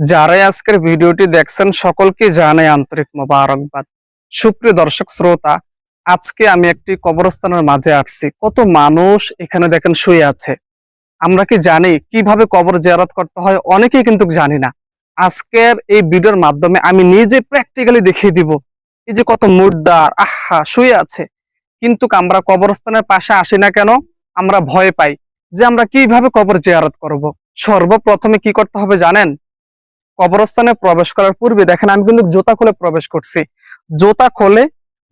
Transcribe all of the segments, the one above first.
যারাই আজকের ভিডিওটি দেখছেন, সকলকে জানাই আন্তরিক মোবারকবাদ। সুপ্রিয় দর্শক শ্রোতা, আজকে আমি একটি কবরস্থানের মাঝে আসছি। কত মানুষ এখানে দেখেন শুয়ে আছে। আমরা কি জানি কীভাবে কবর জিয়ারত করতে হয়, অনেকেই কিন্তু জানি না। আজকের এই ভিডিওর মাধ্যমে আমি নিজে প্র্যাকটিক্যালি দেখিয়ে দিব এই যে কত মুর্দার, আহা, শুয়ে আছে। কিন্তু আমরা কবরস্থানের পাশে আসি না কেন, আমরা ভয় পাই যে আমরা কীভাবে কবর জেয়ারত করব। সর্বপ্রথমে কি করতে হবে জানেন? কবরস্থানে প্রবেশ করার পূর্বে দেখেন, আমি কিন্তু জোতা খুলে প্রবেশ করছি। জোতা খুলে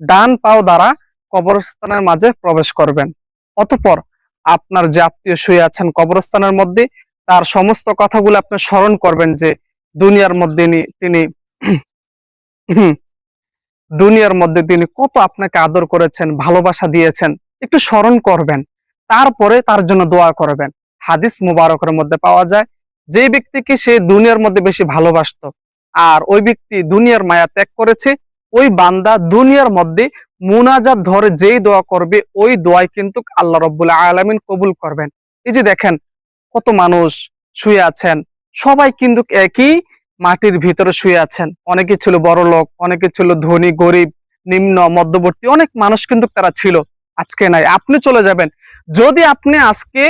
ডান পাও দ্বারা কবরস্থানের মাঝে প্রবেশ করবেন। অতঃপর আপনার যে আত্মীয় শুয়ে আছেন কবরস্থানের মধ্যে, তার সমস্ত কথাগুলো আপনি স্মরণ করবেন যে দুনিয়ার মধ্যে তিনি দুনিয়ার মধ্যে তিনি কত আপনাকে আদর করেছেন, ভালোবাসা দিয়েছেন, একটু স্মরণ করবেন। তারপরে তার জন্য দোয়া করবেন। হাদিস মুবারকের মধ্যে পাওয়া যায় যে ব্যক্তিকে সে দুনিয়ার মধ্যে বেশি ভালোবাসতো আর ওই ব্যক্তি দুনিয়ার মায়া ত্যাগ করেছে, ওই বান্দা দুনিয়ার মধ্যে মুনাজাত ধরে যেই দোয়া করবে, ওই দোয়াই কিন্তু আল্লাহ রব্বুল আলামিন কবুল করবেন। এই যে দেখেন, কত মানুষ শুয়ে আছেন, সবাই কিন্তু একই মাটির ভিতরে শুয়ে আছেন। অনেকে ছিল বড় লোক, অনেকে ছিল ধনী, গরিব, নিম্ন, মধ্যবর্তী, অনেক মানুষ কিন্তু তারা ছিল। আজকে নাই, আপনি চলে যাবেন। যদি আপনি আজকে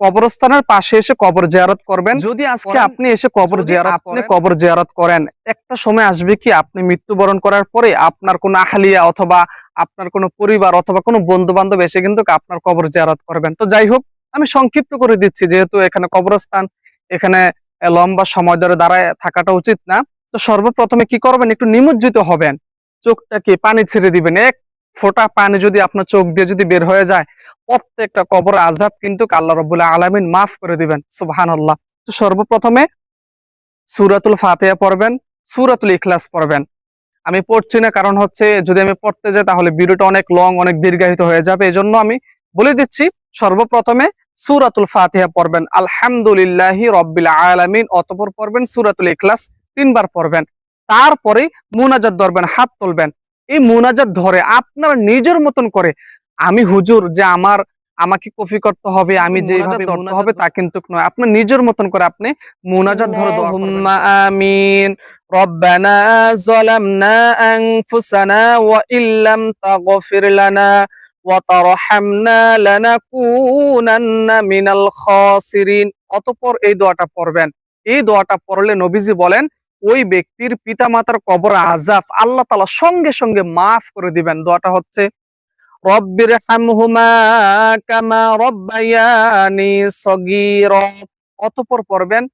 কবরস্থানের পাশে এসে কবর জিয়ারত করবেন। যদি আজকে আপনি এসে কবর জিয়ারত আপনি কবর জিয়ারত করেন। একটা সময় আসবে কি আপনি মৃত্যুবরণ করার পরে আপনার কোনো আহলিয়া অথবা আপনার কোনো পরিবার অথবা কোনো বন্ধু বান্ধব এসে কিন্তু আপনার কবর জিয়ারত করবেন। তো যাই হোক আমি সংক্ষিপ্ত করে দিচ্ছি যেহেতু এখানে কবরস্থান এখানে লম্বা সময় ধরে দাঁড়ায় থাকাটা উচিত না। তো সর্বপ্রথমে কি করবেন? একটু নিমজ্জিত হবেন। চোখটাকে পানি ছেড়ে দিবেন। এক ফোঁটা পানি যদি আপনার চোখ দিয়ে যদি বের হয়ে যায়, প্রত্যেকটা কবর আজাব কিন্তু আল্লাহ রবুল্লাহ আলমিন মাফ করে দিবেন সুবাহান আল্লাহ তো সর্বপ্রথমে সুরাতুল ফাতেহা পড়বেন, সুরাতুল ইখলাস পড়বেন। আমি পড়ছি না, কারণ হচ্ছে যদি আমি পড়তে যাই তাহলে ভিডিওটা অনেক লং, অনেক দীর্ঘায়িত হয়ে যাবে এই জন্য আমি বলে দিচ্ছি, সর্বপ্রথমে সুরাতুল ফাতিহা পড়বেন, আলহামদুলিল্লাহি রব্বিল আলামিন, অতপর পড়বেন সুরাতুল ইখলাস তিনবার পড়বেন। তারপরে মুনাজাত ধরবেন, হাত তুলবেন। এই মুনাজাত ধরে আপনার নিজের মতন করে আমি হুজুর যে আমার আমাকে কফি করতে হবে আমি যে মুনাজাত ধরতে মুনাজাত হবে তা কিন্তু নয় আপনার নিজের মতন করে আপনি মুনাজাত ধরে দোয়া করবেন اللهم آمين ربنا ظلمنا أنفسنا وإن لم تغفر لنا وترحمنا لنكونن من الخاسرين অতঃপর এই দোয়াটা পড়বেন এই দোয়াটা পড়লে নবীজি বলেন ওই ব্যক্তির পিতামাতার কবর আজাফ আল্লাহ তালা সঙ্গে সঙ্গে মাফ করে দিবেন। দোয়াটা হচ্ছে রব্বির হামহুমা কামা রব্বায়ানি সগীর। অতপর পড়বেন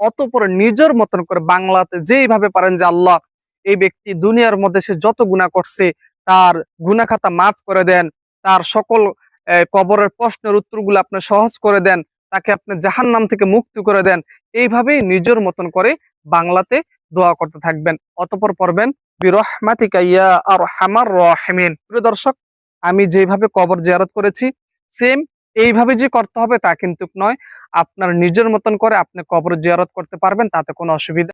অতপর নিজের মতন করে বাংলাতে যেইভাবে পারেন যে, আল্লাহ, এই ব্যক্তি দুনিয়ার মধ্যে সে যত গুণা করছে, তার গুণা খাতা মাফ করে দেন, তার সকল কবরের প্রশ্নের উত্তরগুলো আপনি সহজ করে দেন, তাকে আপনি জাহান্নাম থেকে মুক্তি করে দেন, এইভাবেই নিজের মতন করে বাংলাতে দোয়া করতে থাকবেন। অতঃপর পড়বেন, বিরহমাতিকা আর হামার রহিমিন। প্রিয় দর্শক, আমি যেভাবে কবর জিয়ারত করেছি, সেম এইভাবে যে করতে হবে তা কিন্তু নয়। আপনার নিজের মতন করে আপনি কবর জিয়ারত করতে পারবেন, তাতে কোনো অসুবিধা